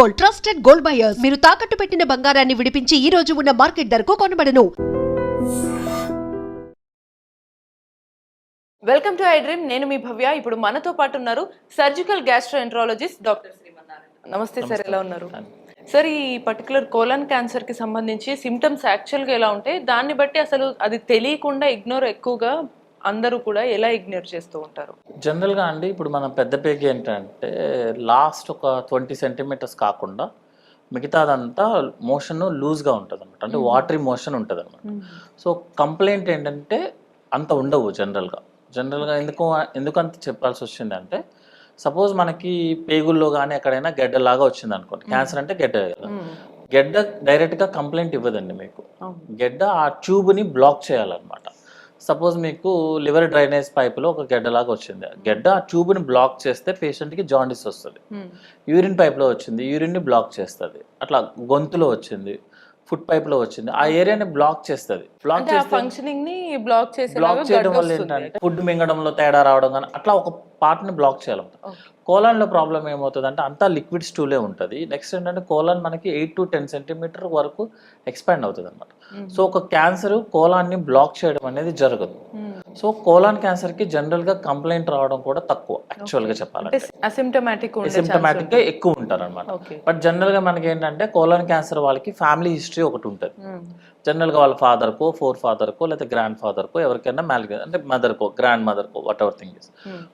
Gold trusted gold buyers. మీరు తాకట్టు పెట్టిన బంగారాన్ని విడిపించి ఈ రోజు ఉన్న మార్కెట్ ధరకు కొనబడను. Welcome to I dream. నేను మీ భవ్య. ఇప్పుడు మనతో పాటు ఉన్నారు సర్జికల్ గ్యాస్ట్రోఎంట్రాలజిస్ట్ డాక్టర్ శ్రీమన్నారాయణ నమస్తే సార్ ఎలా ఉన్నారు? సార్ ఈ పర్టికులర్ కోలన్ క్యాన్సర్కి సంబంధించి సిమ్టమ్స్ యాక్చువల్గా ఎలా ఉంటాయి దాన్ని బట్టి అసలు అది తెలియకుండా ఇగ్నోర్ ఎక్కువగా అందరూ కూడా ఎలా ఇగ్నోర్ చేస్తూ ఉంటారు? జనరల్గా అండి ఇప్పుడు మన పెద్ద పేగి ఏంటంటే లాస్ట్ ఒక ట్వంటీ సెంటీమీటర్స్ కాకుండా మిగతాదంతా మోషన్ లూజ్గా ఉంటుంది అనమాట అంటే వాటరీ మోషన్ ఉంటుంది అనమాట సో కంప్లైంట్ ఏంటంటే అంత ఉండవు జనరల్గా జనరల్గా ఎందుకు ఎందుకంత చెప్పాల్సి వచ్చింది అంటే సపోజ్ మనకి పేగుల్లో కానీ ఎక్కడైనా గెడ్డలాగా వచ్చింది అనుకోండి క్యాన్సర్ అంటే గెడ్డ గెడ్డ డైరెక్ట్గా కంప్లైంట్ ఇవ్వదండి మీకు. గెడ్డ ఆ ట్యూబ్ని బ్లాక్ చేయాలన్నమాట. సపోజ్ మీకు లివర్ డ్రైనేజ్ పైపులో ఒక గెడ్డలాగా వచ్చింది. గెడ్డ ఆ ట్యూబ్ని బ్లాక్ చేస్తే పేషెంట్కి జాండిస్ వస్తుంది. యూరిన్ పైప్లో వచ్చింది యూరిన్ని బ్లాక్ చేస్తుంది. అట్లా గొంతులో వచ్చింది. ఫుడ్ పైప్లో వచ్చింది. ఆ ఏరియాని బ్లాక్ చేస్తుంది. బ్లాక్ ఫంక్షనింగ్ని బ్లాక్ చేసేలాగా బ్లాక్ చేయడం వల్ల. ఏంటంటే ఫుడ్ మింగడంలో తేడా రావడం కానీ అట్లా ఒక పార్ట్ని బ్లాక్ చేయాలన్నమాట Okay. కోలాన్లో ప్రాబ్లం ఏమవుతుంది అంటే అంతా లిక్విడ్ స్టూలే ఉంటుంది. నెక్స్ట్ ఏంటంటే కోలాన్ మనకి ఎయిట్ టు టెన్ సెంటీమీటర్ వరకు ఎక్స్పాండ్ అవుతుంది అనమాట సో ఒక క్యాన్సర్ కోలాన్ని బ్లాక్ చేయడం అనేది జరగదు. సో కోలాన్ క్యాన్సర్కి జనరల్గా కంప్లైంట్ రావడం కూడా తక్కువ యాక్చువల్గా అంటే చెప్పాలంటే అసిమ్టమాటిక్ ఎక్కువ ఉంటారు అనమాట బట్ జనరల్గా మనకి ఏంటంటే కోలాన్ క్యాన్సర్ వాళ్ళకి ఫ్యామిలీ హిస్టరీ ఒకటి ఉంటుంది. జనరల్గా వాళ్ళ ఫాదర్కో ఫోర్ ఫాదర్కో లేదా గ్రాండ్ ఫాదర్కో ఎవరికైనా మ్యాలిగ్నెస్ అంటే మదర్కో గ్రాండ్ మదర్కో వాట్ ఎవర్ థింగ్ ఇస్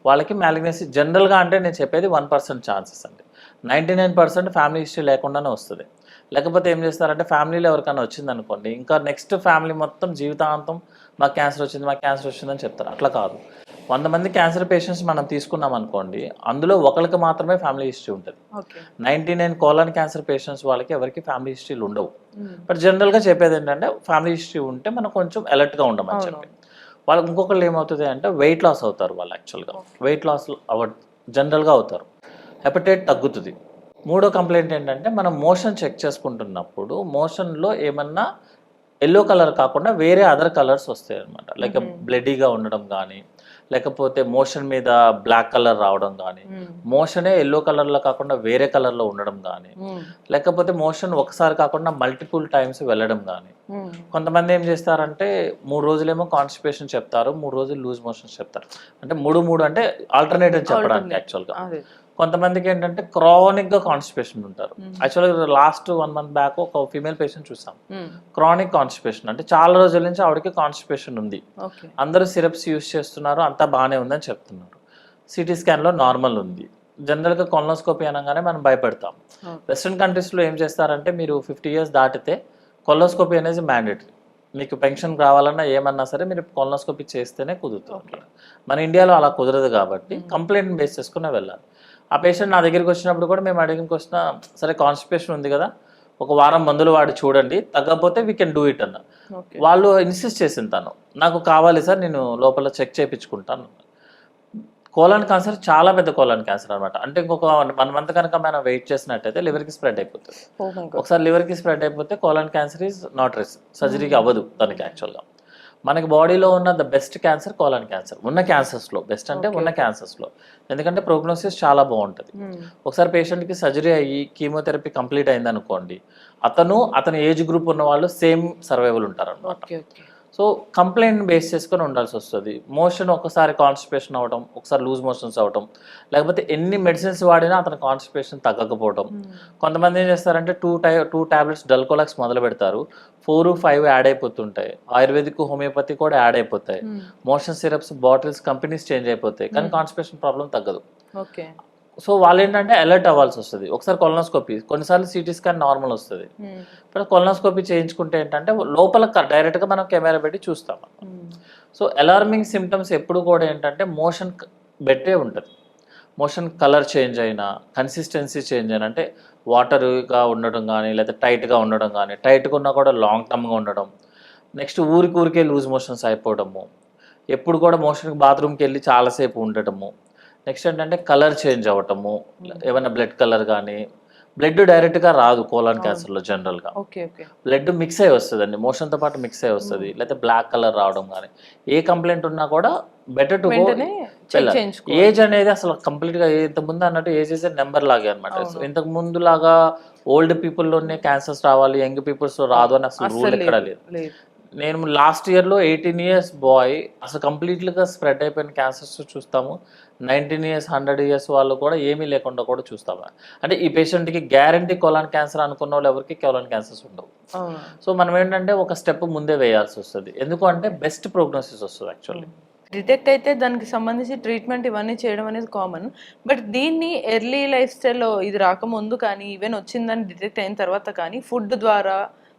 వాళ్ళకి మ్యాలిగ్నెస్ జనరల్గా అంటే నేను చెప్పేది వన్ పర్సెంట్ ఛాన్సెస్ అండి. Ninety nine percent family history లేకుండానే వస్తుంది. లేకపోతే ఏం చేస్తారంటే ఫ్యామిలీలో ఎవరికైనా వచ్చింది అనుకోండి ఇంకా నెక్స్ట్ ఫ్యామిలీ మొత్తం జీవితాంతం మాకు క్యాన్సర్ వచ్చింది మాకు క్యాన్సర్ వచ్చిందని చెప్తారు. అట్లా కాదు. వంద మంది క్యాన్సర్ పేషెంట్స్ మనం తీసుకున్నాం అనుకోండి అందులో ఒకరికి మాత్రమే ఫ్యామిలీ హిస్టరీ ఉంటుంది. Okay. Ninety nine colon cancer patients వాళ్ళకి ఎవరికి ఫ్యామిలీ హిస్టరీలు ఉండవు. బట్ జనరల్గా చెప్పేది ఏంటంటే ఫ్యామిలీ హిస్టరీ ఉంటే మనం కొంచెం అలర్ట్గా ఉండమని. చెప్పి. వాళ్ళకి ఇంకొకళ్ళు ఏమవుతుంది అంటే వెయిట్ లాస్ అవుతారు వాళ్ళు యాక్చువల్గా. వెయిట్ లాస్ అవ జనరల్గా అవుతారు. హెపటైట్ తగ్గుతుంది. మూడో కంప్లైంట్ ఏంటంటే మనం మోషన్ చెక్ చేసుకుంటున్నప్పుడు మోషన్లో ఏమన్నా ఎల్లో కలర్ కాకుండా వేరే అదర్ కలర్స్ వస్తాయి అనమాట లైక్ బ్లడీగా ఉండడం కానీ లేకపోతే మోషన్ మీద బ్లాక్ కలర్ రావడం కానీ మోషనే ఎల్లో కలర్లో కాకుండా వేరే కలర్లో ఉండడం కానీ లేకపోతే మోషన్ ఒకసారి కాకుండా మల్టిపుల్ టైమ్స్ వెళ్ళడం కానీ కొంతమంది ఏం చేస్తారంటే మూడు రోజులేమో కాన్స్టిపేషన్ చెప్తారు మూడు రోజులు లూజ్ మోషన్స్ చెప్తారు. అంటే మూడు మూడు అంటే ఆల్టర్నేటివ్ చెప్పడానికి యాక్చువల్గా కొంతమందికి ఏంటంటే క్రానిక్గా కాన్స్టిపేషన్ ఉంటారు. యాక్చువల్గా లాస్ట్ వన్ మంత్ బ్యాక్ ఒక ఫీమేల్ పేషెంట్ చూసాం. Chronic constipation. అంటే చాలా రోజుల నుంచి ఆవిడకి కాన్స్టిపేషన్ ఉంది. అందరూ సిరప్స్ యూస్ చేస్తున్నారు అంతా బాగానే ఉందని చెప్తున్నారు. సిటీ స్కాన్లో నార్మల్ ఉంది. జనరల్గా కొలనోస్కోపీ అనగానే మనం భయపడతాం. వెస్ట్రన్ కంట్రీస్లో ఏం చేస్తారంటే మీరు ఫిఫ్టీ ఇయర్స్ దాటితే కొలనోస్కోపీ అనేది మ్యాండేటరీ. మీకు పెన్షన్ రావాలన్నా ఏమన్నా సరే మీరు కొలనోస్కోపీ చేస్తేనే కుదురుతుంది. మన ఇండియాలో అలా కుదరదు కాబట్టి కంప్లైంట్ బేస్ చేసుకునే వెళ్ళాలి. ఆ పేషెంట్ నా దగ్గరికి వచ్చినప్పుడు కూడా మేము అడిగిన క్వశ్చన్ సరే కాన్స్టిపేషన్ ఉంది కదా ఒక వారం మందులు వాడి చూడండి తగ్గకపోతే వీ కెన్ డూ ఇట్ అన్న. వాళ్ళు ఇన్సిస్ట్ చేసింది తను. నాకు కావాలి సార్ నేను లోపల చెక్ చేయించుకుంటాను. కోలాన్ క్యాన్సర్ చాలా పెద్ద కోలాన్ క్యాన్సర్ అనమాట అంటే ఇంకొక వన్ మంత్ కనుక మనం వెయిట్ చేసినట్టయితే లివర్కి స్ప్రెడ్ అయిపోతుంది. గాడ్ ఒకసారి లివర్కి స్ప్రెడ్ అయిపోతే కోలాన్ క్యాన్సర్ ఈజ్ నాట్ రెస్ సర్జరీకి అవ్వదు దానికి యాక్చువల్గా మనకి బాడీలో ఉన్న the best cancer colon cancer ఉన్న క్యాన్సర్స్లో బెస్ట్ అంటే ఉన్న క్యాన్సర్స్లో ఎందుకంటే ప్రోగ్నోసిస్ చాలా బాగుంటుంది. ఒకసారి పేషెంట్కి సర్జరీ అయ్యి కీమోథెరపీ కంప్లీట్ అయింది అనుకోండి అతను అతని ఏజ్ గ్రూప్ ఉన్న వాళ్ళు సేమ్ సర్వైవల్ ఉంటారు అనమాట సో కంప్లైంట్ బేస్ చేసుకొని ఉండాల్సి వస్తుంది. మోషన్ ఒకసారి కాన్స్టిపేషన్ అవడం ఒకసారి లూజ్ మోషన్స్ అవడం లేకపోతే ఎన్ని మెడిసిన్స్ వాడినా అతని కాన్స్టిపేషన్ తగ్గకపోవడం కొంతమంది ఏం చేస్తారంటే టూ టై టూ టాబ్లెట్స్ డల్కోలాక్స్ మొదలు పెడతారు. ఫోర్ ఫైవ్ యాడ్ అయిపోతుంటాయి. ఆయుర్వేదిక్ హోమియోపతి కూడా యాడ్ అయిపోతాయి. Motion syrups bottles companies change అయిపోతాయి. కానీ కాన్స్టిపేషన్ ప్రాబ్లం తగ్గదు. ఓకే. సో వాళ్ళు ఏంటంటే అలర్ట్ అవ్వాల్సి వస్తుంది. ఒకసారి కొలనోస్కోపీ కొన్నిసార్లు సిటీ స్కాన్ నార్మల్ వస్తుంది. ఇప్పుడు కొలనోస్కోపీ చేయించుకుంటే ఏంటంటే లోపల డైరెక్ట్గా మనం కెమెరా పెట్టి చూస్తాం సో అలార్మింగ్ సిమ్టమ్స్ ఎప్పుడు కూడా ఏంటంటే మోషన్ బెట్టే ఉంటుంది. మోషన్ కలర్ చేంజ్ అయినా కన్సిస్టెన్సీ చేంజ్ అయినా అంటే వాటర్గా ఉండడం కానీ లేదా టైట్గా ఉండడం కానీ టైట్గా ఉన్నా కూడా లాంగ్ టర్మ్గా ఉండడం. నెక్స్ట్ ఊరికి ఊరికే లూజ్ మోషన్స్ అయిపోవడము. ఎప్పుడు కూడా మోషన్కి బాత్రూమ్కి వెళ్ళి చాలాసేపు ఉండటము నెక్స్ట్ ఏంటంటే కలర్ చేంజ్ అవ్వటము ఏమైనా బ్లడ్ కలర్ కానీ బ్లడ్ డైరెక్ట్గా రాదు కోలాన్ క్యాన్సర్లో జనరల్గా. Okay okay. బ్లడ్ మిక్స్ అయి వస్తుందండి. మోషన్తో పాటు మిక్స్ అయి వస్తుంది. లేకపోతే బ్లాక్ కలర్ రావడం కానీ ఏ కంప్లైంట్ ఉన్నా కూడా బెటర్ టు ఏజ్ అనేది అసలు కంప్లీట్గా ఇంత ముందు అన్నట్టు ఏజ్ ఇస్ నెంబర్ లాగే అనమాట సో ఇంతకు ముందు లాగా ఓల్డ్ పీపుల్లోనే క్యాన్సర్స్ రావాలి యంగ్ పీపుల్స్లో రాదు అని అసలు రూల్ ఎక్కడ లేదు. నేను లాస్ట్ ఇయర్లో ఎయిటీన్ ఇయర్స్ బాయ్ అసలు కంప్లీట్లీగా స్ప్రెడ్ అయిపోయిన క్యాన్సర్స్ చూస్తాము. నైన్టీన్ ఇయర్స్ హండ్రెడ్ ఇయర్స్ వాళ్ళు కూడా ఏమీ లేకుండా కూడా చూస్తాము అంటే ఈ పేషెంట్కి గ్యారంటీ కొలాన్ క్యాన్సర్ అనుకున్న వాళ్ళు ఎవరికి కొలాన్ క్యాన్సర్స్ ఉండవు. సో మనం ఏంటంటే ఒక స్టెప్ ముందే వేయాల్సి వస్తుంది. ఎందుకు అంటే బెస్ట్ ప్రోగ్నోసిస్ వస్తుంది యాక్చువల్లీ. డిటెక్ట్ అయితే దానికి సంబంధించి ట్రీట్మెంట్ ఇవన్నీ చేయడం అనేది కామన్. బట్ దీన్ని ఎర్లీ లైఫ్ స్టైల్లో ఇది రాకముందు కానీ ఈవెన్ వచ్చిందని డిటెక్ట్ అయిన తర్వాత కానీ ఫుడ్ ద్వారా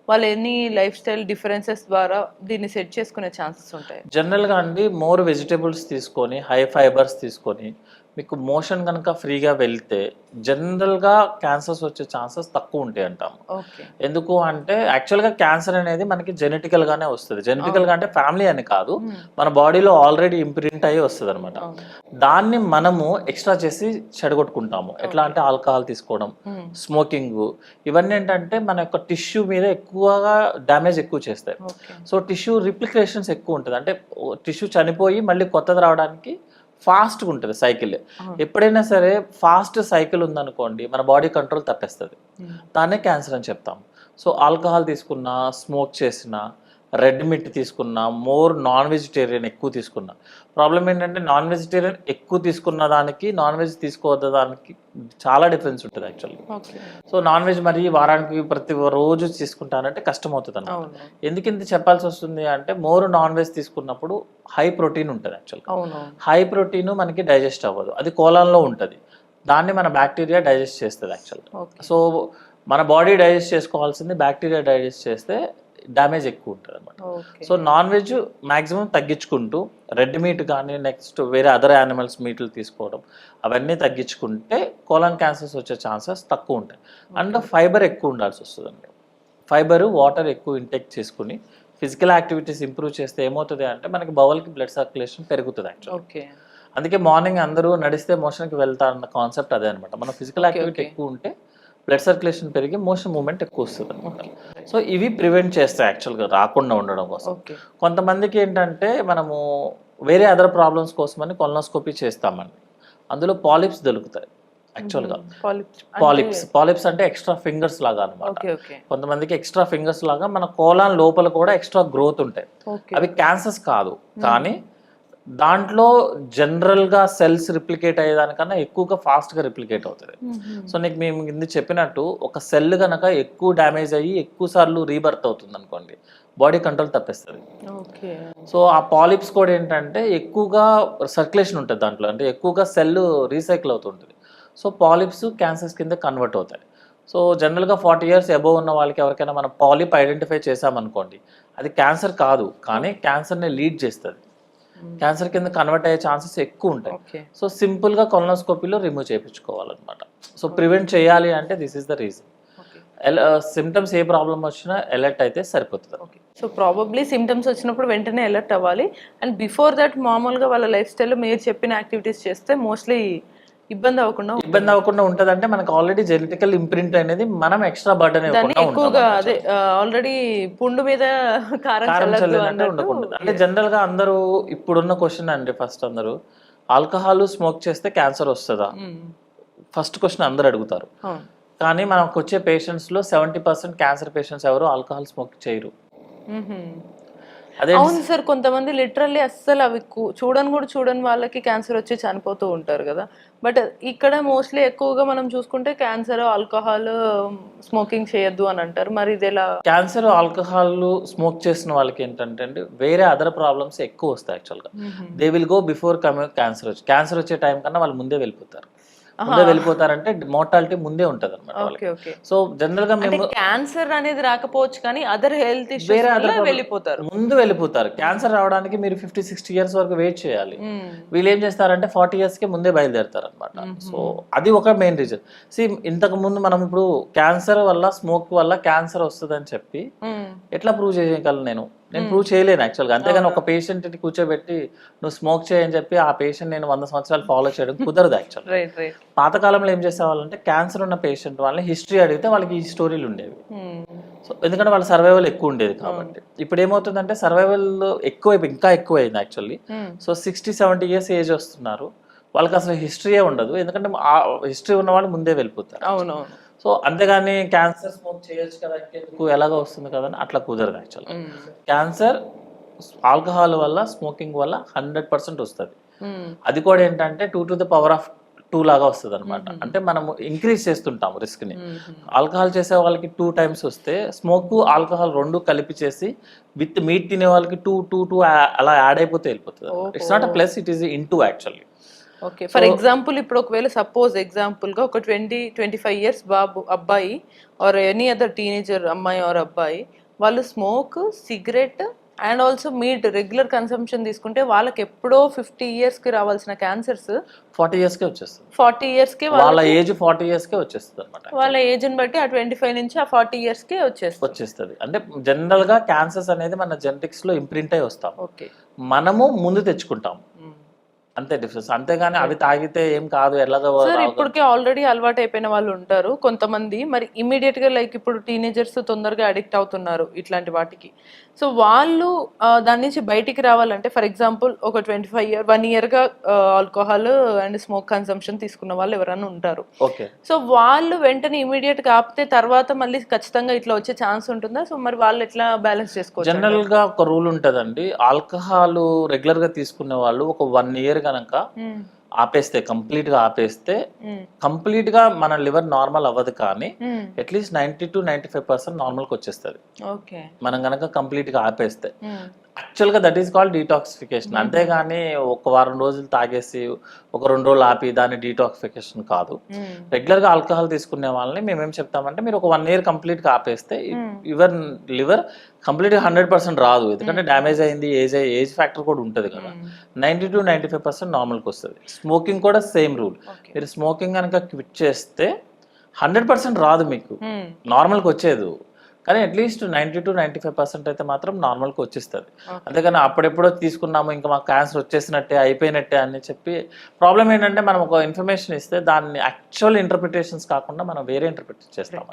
వాళ్ళు ఎన్ని లైఫ్ స్టైల్ డిఫరెన్సెస్ ద్వారా దీన్ని సెట్ చేసుకునే ఛాన్సెస్ ఉంటాయి. జనరల్గా అండి మోర్ వెజిటేబుల్స్ తీసుకొని హై ఫైబర్స్ తీసుకొని మీకు మోషన్ కనుక ఫ్రీగా వెళ్తే జనరల్గా క్యాన్సర్స్ వచ్చే ఛాన్సెస్ తక్కువ ఉంటాయి అంటాము ఎందుకు అంటే యాక్చువల్గా క్యాన్సర్ అనేది మనకి జెనెటికల్ గానే వస్తుంది. జెనెటికల్గా అంటే ఫ్యామిలీ అని కాదు. మన బాడీలో ఆల్రెడీ ఇంప్రింట్ అయ్యి వస్తుంది అనమాట దాన్ని మనము ఎక్స్ట్రా చేసి చెడగొట్టుకుంటాము. ఎట్లా అంటే ఆల్కహాల్ తీసుకోవడం స్మోకింగ్ ఇవన్నీ ఏంటంటే మన యొక్క టిష్యూ మీద ఎక్కువగా డ్యామేజ్ ఎక్కువ చేస్తాయి. సో టిష్యూ రిప్లికేషన్స్ ఎక్కువ ఉంటుంది. అంటే టిష్యూ చనిపోయి మళ్ళీ కొత్తది రావడానికి ఫాస్ట్గా ఉంటుంది సైకిల్. ఎప్పుడైనా సరే ఫాస్ట్ సైకిల్ ఉందనుకోండి మన బాడీ కంట్రోల్ తప్పేస్తుంది దాన్నే క్యాన్సర్ అని చెప్తాం. సో ఆల్కహాల్ తీసుకున్నా స్మోక్ చేసినా రెడ్ మీట్ తీసుకున్నా మోర్ నాన్ వెజిటేరియన్ ఎక్కువ తీసుకున్నా. ప్రాబ్లం ఏంటంటే నాన్ వెజిటేరియన్ ఎక్కువ తీసుకున్న దానికి నాన్ వెజ్ తీసుకోవద్ద దానికి చాలా డిఫరెన్స్ ఉంటుంది యాక్చువల్లీ సో నాన్ వెజ్ మరి వారానికి ప్రతి రోజు తీసుకుంటానంటే కష్టం అవుతుంది అన్నమాట ఎందుకు ఇంత చెప్పాల్సి వస్తుంది అంటే మోర్ నాన్ వెజ్ తీసుకున్నప్పుడు హై ప్రోటీన్ ఉంటుంది యాక్చువల్గా అవును హై ప్రోటీన్ మనకి డైజెస్ట్ అవ్వదు. అది కోలాన్లో ఉంటుంది. దాన్ని మన బ్యాక్టీరియా డైజెస్ట్ చేస్తుంది యాక్చువల్గా సో మన బాడీ డైజెస్ట్ చేసుకోవాల్సింది బ్యాక్టీరియా డైజెస్ట్ చేస్తే డ్యామేజ్ ఎక్కువ ఉంటుంది అనమాట సో నాన్ వెజ్ మాక్సిమం తగ్గించుకుంటూ రెడ్ మీట్ కానీ నెక్స్ట్ వేరే అదర్ యానిమల్స్ మీట్లు తీసుకోవడం అవన్నీ తగ్గించుకుంటే కోలాన్ క్యాన్సర్స్ వచ్చే ఛాన్సెస్ తక్కువ ఉంటాయి. అండ్ ఫైబర్ ఎక్కువ ఉండాల్సి వస్తుందండి. ఫైబర్ వాటర్ ఎక్కువ ఇంటెక్ చేసుకుని ఫిజికల్ యాక్టివిటీస్ ఇంప్రూవ్ చేస్తే ఏమవుతుంది అంటే మనకి బవల్కి బ్లడ్ సర్క్యులేషన్ పెరుగుతుంది ఓకే అందుకే మార్నింగ్ అందరూ నడిస్తే మోషన్కి వెళ్తారన్న కాన్సెప్ట్ అదే అనమాట మన ఫిజికల్ యాక్టివిటీ. ఎక్కువ ఉంటే బ్లడ్ సర్క్యులేషన్ పెరిగి మోషన్ మూమెంట్ ఎక్కువ వస్తుంది అనమాట సో ఇవి ప్రివెంట్ చేస్తాయి యాక్చువల్గా రాకుండా ఉండడం కోసం. కొంతమందికి ఏంటంటే మనము వేరే అదర్ ప్రాబ్లమ్స్ కోసమని కొలనోస్కోపీ చేస్తామండి. అందులో పాలిప్స్ దొరుకుతాయి యాక్చువల్గా. పాలిప్స్. పాలిప్స్. అంటే ఎక్స్ట్రా ఫింగర్స్ లాగా అనమాట కొంతమందికి ఎక్స్ట్రా ఫింగర్స్ లాగా మన కోలాన్ లోపల కూడా ఎక్స్ట్రా గ్రోత్ ఉంటాయి. అవి క్యాన్సర్స్ కాదు. కానీ దాంట్లో జనరల్గా సెల్స్ రిప్లికేట్ అయ్యేదానికన్నా ఎక్కువగా ఫాస్ట్గా రిప్లికేట్ అవుతుంది. సో నీకు మేము కింద చెప్పినట్టు ఒక సెల్ కనుక ఎక్కువ డ్యామేజ్ అయ్యి ఎక్కువ సార్లు రీబర్త్ అవుతుంది అనుకోండి బాడీ కంట్రోల్ తప్పేస్తుంది. ఓకే. సో ఆ పాలిప్స్ కూడా ఏంటంటే ఎక్కువగా సర్క్యులేషన్ ఉంటుంది దాంట్లో అంటే ఎక్కువగా సెల్ రీసైకిల్ అవుతుంటుంది. సో పాలిప్స్ క్యాన్సర్స్ కింద కన్వర్ట్ అవుతాయి. సో జనరల్గా ఫార్టీ ఇయర్స్ అబోవ్ ఉన్న వాళ్ళకి ఎవరికైనా మనం పాలిప్ ఐడెంటిఫై చేసామనుకోండి అది క్యాన్సర్ కాదు కానీ క్యాన్సర్ని లీడ్ చేస్తుంది. క్యాన్సర్ కింద కన్వర్ట్ అయ్యే ఛాన్సెస్ ఎక్కువ ఉంటాయి. సో సింపుల్గా కొలనోస్కోపీలో రిమూవ్ చేయించుకోవాలన్నమాట. సో ప్రివెంట్ చేయాలి అంటే this is the reason symptoms A problem వచ్చినా అలర్ట్ అయితే సరిపోతుంది. సో ప్రాబబ్లీ సిమ్టమ్స్ వచ్చినప్పుడు వెంటనే అలర్ట్ అవ్వాలి. అండ్ బిఫోర్ దట్ మామూలుగా వాళ్ళ లైఫ్ స్టైల్లో మీరు చెప్పిన యాక్టివిటీస్ చేస్తే మోస్ట్లీ ఇబ్బంది అవ్వకుండా ఇబ్బంది అవ్వకుండా ఉంటదంటే మనకు ఆల్రెడీ జెనెటికల్ ఇంప్రింట్ అనేది మనం ఎక్స్ట్రా బర్డెన్ ఎక్కువగా అదే ఆల్రెడీ పుండు మీద కారం ఉండకూడదు. అంటే జనరల్గా అందరూ ఇప్పుడున్న క్వశ్చన్ అండి ఫస్ట్ అందరూ. ఆల్కహాల్ స్మోక్ చేస్తే క్యాన్సర్ వస్తుందా. ఫస్ట్ క్వశ్చన్ అందరు అడుగుతారు. కానీ మనకు వచ్చే పేషెంట్స్లో సెవెంటీ పర్సెంట్ క్యాన్సర్ పేషెంట్స్ ఎవరు ఆల్కహాల్ స్మోక్ చేయరు. అదే అవును సార్ కొంతమంది లిటరల్లీ అస్సలు అవి చూడని కూడా చూడని వాళ్ళకి క్యాన్సర్ వచ్చి చనిపోతూ ఉంటారు కదా. బట్ ఇక్కడ మోస్ట్లీ ఎక్కువగా మనం చూసుకుంటే క్యాన్సర్ ఆల్కహాల్ స్మోకింగ్ చేయొద్దు అని అంటారు. మరి ఇది ఎలా? క్యాన్సర్ ఆల్కహాల్ స్మోక్ చేసిన వాళ్ళకి ఏంటంటే అండి వేరే అదర్ ప్రాబ్లమ్స్ ఎక్కువ వస్తాయి యాక్చువల్గా they will go before coming cancer వచ్చి క్యాన్సర్ వచ్చే టైం కన్నా వాళ్ళు ముందే వెళ్ళిపోతారు. ముందే వెళ్ళిపోతారంటే మోర్టాలిటీ ముందే ఉంటుంది అనమాట సో జనరల్గా మేము క్యాన్సర్ అనేది రాకపోవచ్చు కానీ అదర్ హెల్త్ వేరే వెళ్ళిపోతారు. ముందు వెళ్ళిపోతారు. క్యాన్సర్ రావడానికి మీరు ఫిఫ్టీ సిక్స్టీ ఇయర్స్ వరకు వెయిట్ చేయాలి. మ్మ్. వీళ్ళు ఏం చేస్తారంటే ఫార్టీ ఇయర్స్కి ముందే బయలుదేరుతారు అనమాట సో అది ఒక మెయిన్ రీజన్ సి ఇంతకు ముందు మనం ఇప్పుడు క్యాన్సర్ వల్ల స్మోక్ వల్ల క్యాన్సర్ వస్తుందని చెప్పి మ్మ్. ఎట్లా ప్రూవ్ చేయగలను నేను? నేను ప్రూవ్ చేయలేను యాక్చువల్గా. అంతేగాని ఒక పేషెంట్ని కూర్చోబెట్టి నువ్వు స్మోక్ చేయని చెప్పి ఆ పేషెంట్ నేను వంద సంవత్సరాలు ఫాలో చేయడం కుదరదు యాక్చువల్ రైట్ రైట్. పాతకాలంలో ఏం చేసేవాళ్ళంటే క్యాన్సర్ ఉన్న పేషెంట్ వాళ్ళని హిస్టరీ అడిగితే వాళ్ళకి ఈ స్టోరీలు ఉండేవి. సో ఎందుకంటే వాళ్ళ సర్వైవల్ ఎక్కువ ఉండేది కాబట్టి. ఇప్పుడు ఏమవుతుందంటే సర్వైవల్ ఎక్కువ ఇంకా ఎక్కువ అయింది actually so sixty seventy years age వస్తున్నారు. వాళ్ళకి అసలు హిస్టరీయే ఉండదు. ఎందుకంటే ఆ హిస్టరీ ఉన్న వాళ్ళు ముందే వెళ్ళిపోతారు. అవునవును. సో అంతేగాని క్యాన్సర్ స్మోక్ చేయొచ్చు కదా ఇంకెందుకు? ఎలాగో వస్తుంది కదా అని అట్లా కుదరదు యాక్చువల్గా క్యాన్సర్ ఆల్కహాల్ వల్ల స్మోకింగ్ వల్ల హండ్రెడ్ పర్సెంట్ వస్తుంది. అది కూడా ఏంటంటే two to the power of two లాగా వస్తుంది అనమాట అంటే మనము ఇంక్రీజ్ చేస్తుంటాం రిస్క్ని. ఆల్కహాల్ చేసే వాళ్ళకి టూ టైమ్స్ వస్తే స్మోక్ ఆల్కహాల్ రెండు కలిపి చేసి విత్ మీట్ తినే వాళ్ళకి టూ టూ టూ అలా యాడ్ అయిపోతే వెళ్ళిపోతుంది it's not a plus it is into actually okay for example ఇప్పుడు ఒకవేళ సపోజ్ ఎగ్జాంపుల్గా ఒక ట్వంటీ ట్వంటీ ఫైవ్ ఇయర్స్ బాబు అబ్బాయి ఆర్ ఎనీ అదర్ టీనేజర్ అమ్మాయి ఆర్ అబ్బాయి వాళ్ళు smoke cigarette and also meat regular consumption తీసుకుంటే వాళ్ళకి ఎప్పుడో ఫిఫ్టీ ఇయర్స్కి రావాల్సిన క్యాన్సర్స్ ఫార్టీ ఇయర్స్కే వచ్చేస్తుంది. ఫార్టీ ఇయర్స్కి వాళ్ళ ఏజ్ ఫార్టీ ఇయర్స్కే వచ్చేస్తుంది అనమాట వాళ్ళ ఏజ్ని బట్టి ఆ ట్వంటీ ఫైవ్ నుంచి ఆ ఫార్టీ ఇయర్స్కి వచ్చేస్తుంది. వచ్చేస్తుంది. అంటే జనరల్గా క్యాన్సర్స్ అనేది మన జెనెటిక్స్లో ఇంప్రింట్ అయి వస్తాం. ఓకే మనము ముందు తెచ్చుకుంటాం. అంతే డిఫరెన్స్ అంతేగాని అవి తాగితే ఏం కాదు ఎలాగో సార్ ఇప్పటికే ఆల్రెడీ అలవాటు అయిపోయిన వాళ్ళు ఉంటారు కొంతమంది. మరి ఇమీడియట్గా లైక్ ఇప్పుడు టీనేజర్స్ తొందరగా అడిక్ట్ అవుతున్నారు ఇట్లాంటి వాటికి. సో వాళ్ళు దాని నుంచి బయటికి రావాలంటే ఫర్ ఎగ్జాంపుల్ ఒక ట్వంటీ ఫైవ్ ఇయర్ వన్ ఇయర్గా ఆల్కహాల్ అండ్ స్మోక్ కన్సంప్షన్ తీసుకున్న వాళ్ళు ఎవరైనా ఉంటారు. ఓకే. సో వాళ్ళు వెంటనే ఇమీడియట్గా ఆపితే తర్వాత మళ్ళీ ఖచ్చితంగా ఇట్లా వచ్చే ఛాన్స్ ఉంటుందా? సో మరి వాళ్ళు ఎట్లా బ్యాలెన్స్ చేసుకోవచ్చు జనరల్గా ఒక రూల్ ఉంటదండి. ఆల్కహాల్ రెగ్యులర్గా తీసుకునే వాళ్ళు ఒక వన్ ఇయర్ కనుక. ఆపేస్తే కంప్లీట్గా ఆపేస్తే. కంప్లీట్గా మన లివర్ నార్మల్ అవ్వదు కానీ. At least ninety to ninety five percent నార్మల్కి వచ్చేస్తుంది ఓకే మనం కనుక కంప్లీట్గా ఆపేస్తే మ్మ్. యాక్చువల్గా దట్ ఈస్ కాల్డ్ డీటాక్సిఫికేషన్ అంతేగాని ఒక వారం రోజులు తాగేసి ఒక రెండు రోజులు ఆపి దాన్ని డీటాక్సిఫికేషన్ కాదు. మ్మ్. రెగ్యులర్గా ఆల్కహాల్ తీసుకునే వాళ్ళని మేము చెప్తామంటే మీరు ఒక వన్ ఇయర్ కంప్లీట్గా ఆపేస్తే యువర్ లివర్ కంప్లీట్గా హండ్రెడ్ పర్సెంట్ రాదు. ఎందుకంటే డ్యామేజ్ అయింది ఏజ్ ఏజ్ ఫ్యాక్టర్ కూడా ఉంటుంది కదా. Ninety to ninety five percent నార్మల్కి వస్తుంది. స్మోకింగ్ కూడా సేమ్ రూల్. మీరు స్మోకింగ్ కనుక క్విట్ చేస్తే హండ్రెడ్ పర్సెంట్ రాదు మీకు. నార్మల్కి వచ్చేది. కానీ at least ninety to ninety five percent అయితే మాత్రం నార్మల్కి వచ్చేస్తుంది. అంతేగాని అప్పుడెప్పుడో తీసుకున్నాము ఇంకా మాకు క్యాన్సర్ వచ్చేసినట్టే అయిపోయినట్టే అని చెప్పి ప్రాబ్లం ఏంటంటే మనం ఒక ఇన్ఫర్మేషన్ ఇస్తే దాన్ని యాక్చువల్ ఇంటర్ప్రిటేషన్స్ కాకుండా మనం వేరే ఇంటర్ప్రిట్ చేస్తాం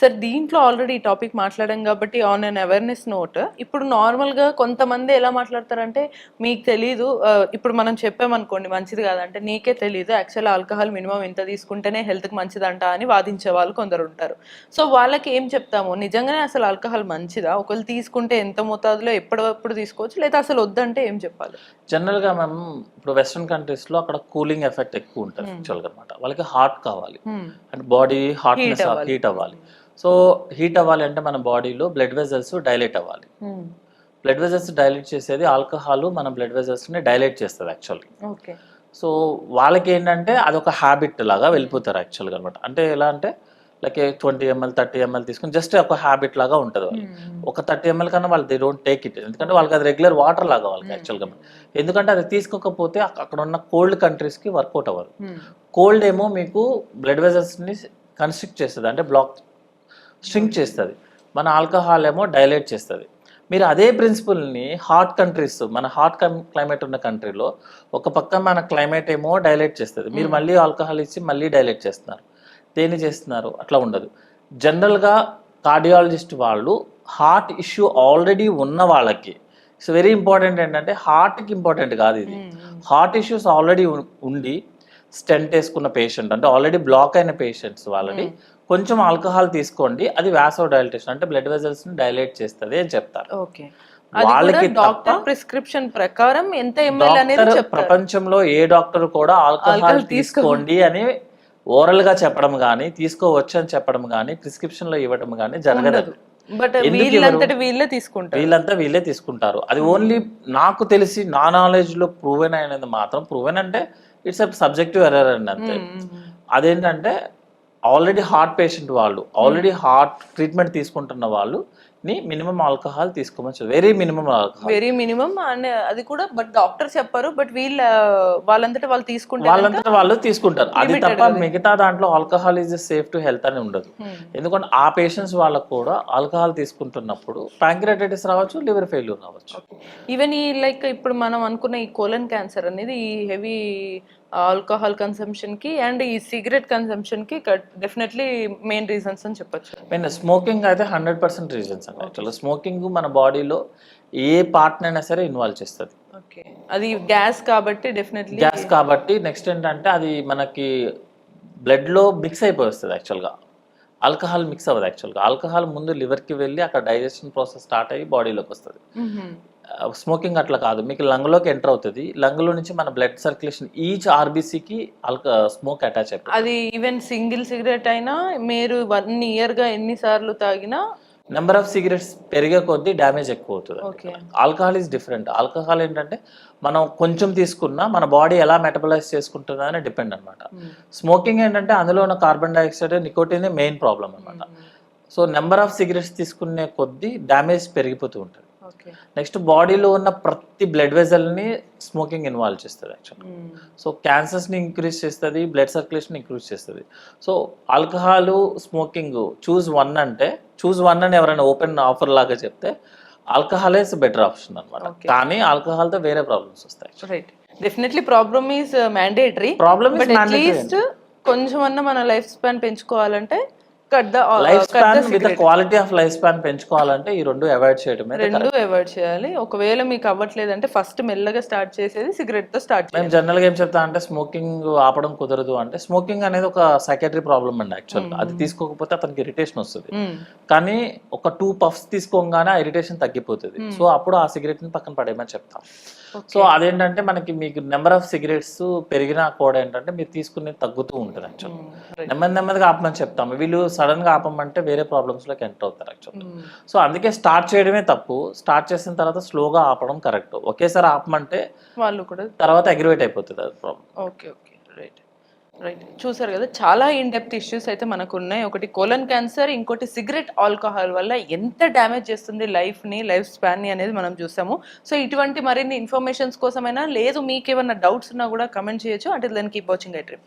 సార్ దీంట్లో ఆల్రెడీ ఈ టాపిక్ మాట్లాడాం కాబట్టి ఆన్ అన్ అవేర్నెస్ నోట్. ఇప్పుడు నార్మల్గా కొంతమంది ఎలా మాట్లాడతారంటే మీకు తెలీదు ఇప్పుడు మనం చెప్పామనుకోండి మంచిది కాదంటే నీకే తెలీదు యాక్చువల్ ఆల్కహాల్ మినిమం ఇంత తీసుకుంటేనే హెల్త్కి మంచిదంట అని వాదించే వాళ్ళు కొందరు ఉంటారు. సో వాళ్ళకి ఏం చెప్తాము? నిజంగానే అసలు ఆల్కహాల్ మంచిదా? ఒకవేళ తీసుకుంటే ఎంత మోతాదులో ఎప్పుడప్పుడు తీసుకోవచ్చు? లేదా అసలు వద్దంటే ఏం చెప్పాలి? జనరల్గా మేము ఇప్పుడు వెస్ట్రన్ కంట్రీస్లో అక్కడ కూలింగ్ ఎఫెక్ట్ ఎక్కువ ఉంటుంది యాక్చువల్గా అనమాట. వాళ్ళకి హాట్ కావాలి. అంటే బాడీ హాట్నెస్ అవ్వాలి. హీట్ అవ్వాలి. సో హీట్ అవ్వాలి అంటే మన బాడీలో బ్లడ్ వెజల్స్ డైలేట్ అవ్వాలి. Hmm. బ్లడ్ వెజల్స్ డైలేట్ చేసేది ఆల్కహాల్ మన బ్లడ్ వెజల్స్ని డైలేట్ చేస్తుంది యాక్చువల్లీ ఓకే. సో వాళ్ళకి ఏంటంటే అదొక హ్యాబిట్ లాగా వెళ్ళిపోతారు యాక్చువల్గా అనమాట. అంటే ఎలా అంటే like twenty ML thirty ML తీసుకుని జస్ట్ ఒక హ్యాబిట్ లాగా ఉంటుంది వాళ్ళకి. ఒక థర్టీ ఎంఎల్ కన్నా వాళ్ళు దే డోంట్ టేక్ ఇట్. ఎందుకంటే వాళ్ళకి అది రెగ్యులర్ వాటర్ లాగా వాళ్ళకి యాక్చువల్గా ఎందుకంటే అది తీసుకోకపోతే అక్క- అక్కడ ఉన్న కోల్డ్ కంట్రీస్కి వర్కౌట్ Hmm. కోల్డ్ ఏమో మీకు బ్లడ్ వెజల్స్ని కన్స్ట్రిక్ట్ చేస్తుంది. అంటే బ్లాక్ స్ట్రింక్ చేస్తుంది. మన ఆల్కహాల్ ఏమో డైలేట్ చేస్తుంది. మీరు అదే ప్రిన్సిపల్ని హాట్ కంట్రీస్ మన హాట్ క్లైమేట్ ఉన్న కంట్రీలో ఒక పక్క మన క్లైమేట్ ఏమో డైలేట్ చేస్తుంది. మీరు మళ్ళీ ఆల్కహాల్ ఇచ్చి మళ్ళీ డైలేట్ చేస్తున్నారు. దేన్ని చేస్తున్నారు? అట్లా ఉండదు. జనరల్గా కార్డియాలజిస్ట్ వాళ్ళు హార్ట్ ఇష్యూ ఆల్రెడీ ఉన్న వాళ్ళకి ఇట్స్ వెరీ ఇంపార్టెంట్ ఏంటంటే హార్ట్కి ఇంపార్టెంట్ కాదు ఇది. హార్ట్ ఇష్యూస్ ఆల్రెడీ ఉండి స్టెంట్ వేసుకున్న పేషెంట్ అంటే ఆల్రెడీ బ్లాక్ అయిన పేషెంట్స్ వాళ్ళని కొంచెం ఆల్కహాల్ తీసుకోండి. అది వ్యాసో డైలటేషన్ అంటే బ్లడ్ వెజల్స్ని డైలేట్ చేస్తుంది అని చెప్తారు. ఓకే. వాళ్ళకి డాక్టర్ ప్రిస్క్రిప్షన్ ప్రకారం ఎంత ఎంఎల్ అనేది ప్రపంచంలో ఏ డాక్టర్ కూడా ఆల్కహాల్ తీసుకోండి అని ఓరల్గా చెప్పడం కానీ తీసుకోవచ్చు అని చెప్పడం కానీ ప్రిస్క్రిప్షన్లో ఇవ్వడం కానీ జరగదు. బట్ వీళ్ళంతటి వీళ్ళే తీసుకుంటారు. వీళ్ళంతా వీళ్ళే తీసుకుంటారు. అది ఓన్లీ నాకు తెలిసి నా నాలెడ్జ్లో ప్రూవెన్ అయినది మాత్రం ప్రూవెన్ అంటే ఇట్స్ సబ్జెక్టివ్ ఎర్రర్ అండి అంతే. అదేంటంటే ఆల్రెడీ హార్ట్ పేషెంట్ వాళ్ళు ఆల్రెడీ హార్ట్ ట్రీట్మెంట్ తీసుకుంటున్న వాళ్ళు ని మినిమం ఆల్కహాల్ తీసుకోవచ్చు very minimum alcohol. Very minimum and అది కూడా బట్ డాక్టర్ చెప్పారు బట్ వీళ్ళ వాళ్ళంతటా వాళ్ళు తీసుకుంటే వాళ్ళంతటా వాళ్ళు తీసుకుంటారు. అది తప్ప. మిగతా దాంట్లో alcohol is safe to health అని ఉండదు. ఎందుకంటే ఆ పేషెంట్స్ వాళ్ళకు కూడా ఆల్కహాల్ తీసుకుంటున్నప్పుడు ప్యాంక్రియాటైటిస్ రావచ్చు లివర్ ఫెయిల్యూర్ రావచ్చు. ఈవెన్ ఈ లైక్ ఇప్పుడు మనం అనుకున్న ఈ కోలన్ క్యాన్సర్ అనేది ఈ హెవీ ఆల్కహాల్ కన్సంప్షన్కి అండ్ ఈ సిగరెట్ కన్సంప్షన్కి డెఫినెట్లీ మెయిన్ రీజన్స్ అని చెప్పొచ్చు. మీన్ స్మోకింగ్ అయితే హండ్రెడ్ పర్సెంట్ రీజన్స్ అండి. యాక్చువల్గా స్మోకింగ్ మన బాడీలో ఏ పార్ట్నైనా సరే ఇన్వాల్వ్ చేస్తుంది. ఓకే అది గ్యాస్ కాబట్టి డెఫినెట్లీ గ్యాస్ కాబట్టి నెక్స్ట్ ఏంటంటే అది మనకి బ్లడ్లో మిక్స్ అయిపోయి వస్తుంది యాక్చువల్గా. ఆల్కహాల్ మిక్స్ అవ్వదు యాక్చువల్గా. ఆల్కహాల్ ముందు లివర్కి వెళ్ళి అక్కడ డైజెషన్ ప్రాసెస్ స్టార్ట్ అయ్యి బాడీలోకి వస్తుంది. స్మోకింగ్ అట్లా కాదు. మీకు లంగ్లోకి ఎంటర్ అవుతుంది. లంగ్లో నుంచి మన బ్లడ్ సర్క్యులేషన్ ఈచ్ ఆర్బీసీకి ఆల్క స్మోక్ అటాచ్ అయిపోతుంది. అది ఈవెన్ సింగిల్ సిగరెట్ అయినా మీరు వన్ ఇయర్గా ఎన్ని సార్లు తాగినా నెంబర్ ఆఫ్ సిగరెట్స్ పెరిగే కొద్దీ డ్యామేజ్ ఎక్కువ అవుతుంది ఆల్కహాల్ ఈజ్ డిఫరెంట్ ఆల్కహాల్ ఏంటంటే మనం కొంచెం తీసుకున్నా మన బాడీ ఎలా మెటబలైజ్ చేసుకుంటుందా అని డిపెండ్ అనమాట స్మోకింగ్ ఏంటంటే అందులో ఉన్న carbon dioxide nicotine main problem అనమాట సో నెంబర్ ఆఫ్ సిగరెట్స్ తీసుకునే కొద్దీ డ్యామేజ్ పెరిగిపోతూ ఉంటుంది. నెక్స్ట్ బాడీలో ఉన్న ప్రతి బ్లడ్ వెజల్ని స్మోకింగ్ ఇన్వాల్వ్ చేస్తుంది యాక్చువల్లీ సో క్యాన్సర్స్ని ఇంక్రీజ్ చేస్తుంది బ్లడ్ సర్క్యులేషన్ ఇంక్రీజ్ చేస్తుంది. So alcohol smoking choose one అంటే చూస్ వన్ అని ఎవరైనా ఓపెన్ ఆఫర్ లాగా చెప్తే ఆల్కహాల్ ఇస్ బెటర్ ఆప్షన్ అనమాట. కానీ ఆల్కహాల్తో వేరే ప్రాబ్లమ్స్ వస్తాయి right definitely problem is mandatory at least కొంచెం అన్న మన life span పెంచుకోవాలంటే cut the life span with quality of life span పెంచుకోవాలంటే ఈ రెండు అవాయిడ్ చేయడమే రెండు అవాయిడ్ చేయాలి. ఒకవేళ మీకు అవ్వట్లేదంటే ఫస్ట్ మెల్లగా స్టార్ట్ చేసేది సిగరెట్తో స్టార్ట్ మేము జనరల్గా ఏం చెప్తా అంటే స్మోకింగ్ ఆపడం కుదరదు అంటే స్మోకింగ్ అనేది ఒక సైకాట్రీ ప్రాబ్లమ్ అండి యాక్చువల్గా అది తీసుకోకపోతే అతనికి ఇరిటేషన్ వస్తుంది. కానీ ఒక టూ పఫ్స్ తీసుకోగానే ఇరిటేషన్ తగ్గిపోతుంది. సో అప్పుడు ఆ సిగరెట్ని పక్కన పడేయమని చెప్తాం. సో అదేంటంటే మనకి మీకు నెంబర్ ఆఫ్ సిగరెట్స్ పెరిగినా కూడా ఏంటంటే మీరు తీసుకునేది తగ్గుతూ ఉంటుంది యాక్చువల్ నెమ్మది నెమ్మదిగా ఆపమని చెప్తాము. వీళ్ళు సడన్గా ఆపమంటే వేరే ప్రాబ్లమ్స్లోకి ఎంటర్ అవుతారు యాక్చువల్ సో అందుకే స్టార్ట్ చేయడమే తప్పు. స్టార్ట్ చేసిన తర్వాత స్లోగా ఆపడం కరెక్ట్. ఒకేసారి ఆపమంటే వాళ్ళు కూడా తర్వాత అగ్రివేట్ అయిపోతుంది అది problem okay okay. Right. Right. చూసారు కదా చాలా ఇన్ డెప్త్ ఇష్యూస్ అయితే మనకు ఉన్నాయి. ఒకటి కోలన్ క్యాన్సర్ ఇంకోటి సిగరెట్ ఆల్కహాల్ వల్ల ఎంత డ్యామేజ్ చేస్తుంది లైఫ్ని లైఫ్ స్పాన్ని అనేది మనం చూసాము. సో ఇటువంటి మరిన్ని ఇన్ఫర్మేషన్స్ కోసమైనా లేదు మీకు ఏమైనా డౌట్స్ ఉన్నా కూడా కమెంట్ చేయొచ్చు. అంటే దానికి keep watching I trip